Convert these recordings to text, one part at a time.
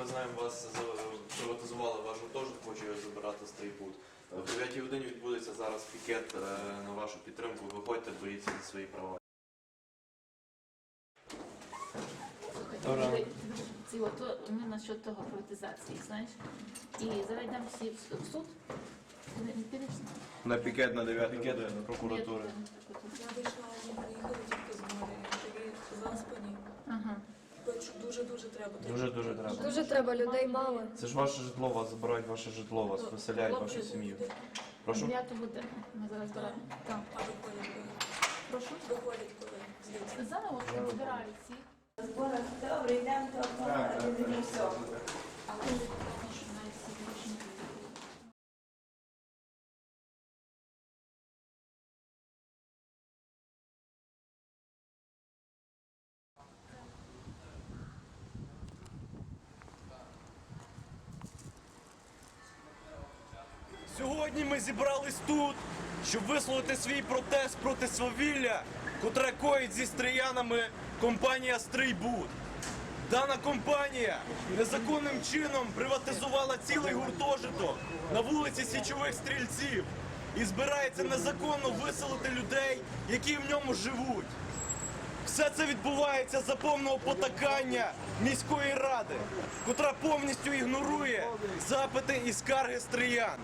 ми знаємо, вас приватизували ваш гуртожиток, хоче його забирати стрейбут. О 9 годині відбудеться зараз пікет е, на вашу підтримку. Виходьте, боріться за свої права. Ці ото ми насчет того приватизації, знаєш. І зараз йдемо всі в в суд. Не- не підеш? На пікет на 9 Пікет годину. Прокуратури. Треба. Дуже-дуже треба. Дуже треба, людей мало. Це ж ваше житло, вас забирають ваше житло, вас виселяють вашу сім'ю. Прошу. 9 годину. Ми зараз збираємо. Так. А виходять коли? Прошу. Виходять коли? Звідси. Зараз от збирають всіх. Зборах добре, йдемо то не все. А коли що навіть всі гроші не будуть. Сьогодні ми зібрались тут, щоб висловити свій протест проти свавілля, котре коїть зі стріянами компанія Стрийбуд. Дана компанія незаконним чином приватизувала цілий гуртожиток на вулиці Січових стрільців і збирається незаконно виселити людей, які в ньому живуть. Все це відбувається за повного потакання міської ради, котра повністю ігнорує запити і скарги стріян.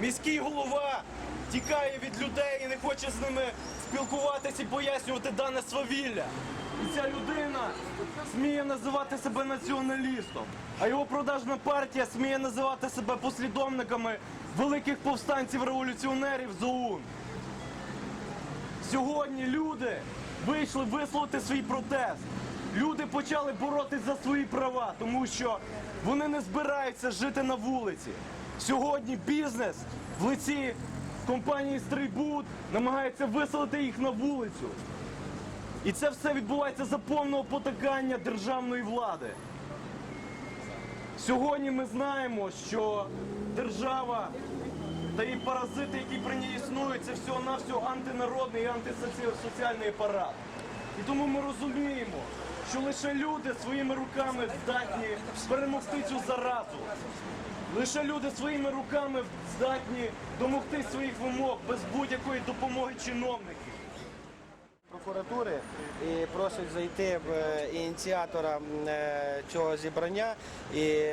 Міський голова тікає від людей і не хоче з ними спілкуватися і пояснювати дане свавілля. І ця людина сміє називати себе націоналістом, а його продажна партія сміє називати себе послідовниками великих повстанців-революціонерів з ОУН. Сьогодні люди вийшли висловити свій протест. Люди почали боротись за свої права, тому що вони не збираються жити на вулиці. Сьогодні бізнес в лиці компанії Стрейбуд намагається виселити їх на вулицю. І це все відбувається за повного потакання державної влади. Сьогодні ми знаємо, що держава та і паразити, які при ній існують, це всього-навсього антинародний і антисоціальний апарат. І тому ми розуміємо, що лише люди своїми руками здатні перемогти цю заразу. Лише люди своїми руками здатні домогти своїх вимог без будь-якої допомоги чиновників. прокуратури і просить зайти в е, ініціатора е, цього зібрання і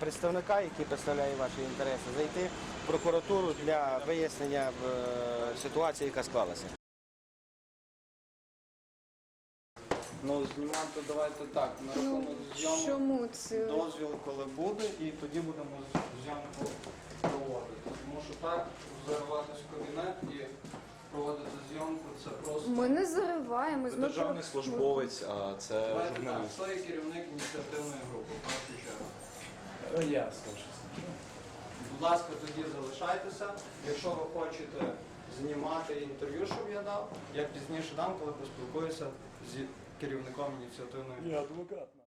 представника, який представляє ваші інтереси, зайти в прокуратуру для вияснення е, ситуації, яка склалася. Ну, знімати давайте так, на рахунок зйомок Чому це? дозвіл, коли буде, і тоді будемо зйомку проводити. Тому що так, зариватись в кабінет і проводити зйомку, це просто. Ми не зариваємо. ми Державний службовець, а це Давайте так, журналіст. хто є керівник ініціативної групи, в першу чергу. Я скажу. Будь ласка, тоді залишайтеся. Якщо ви хочете знімати інтерв'ю, щоб я дав, я пізніше дам, коли поспілкуюся з керівником ініціативної.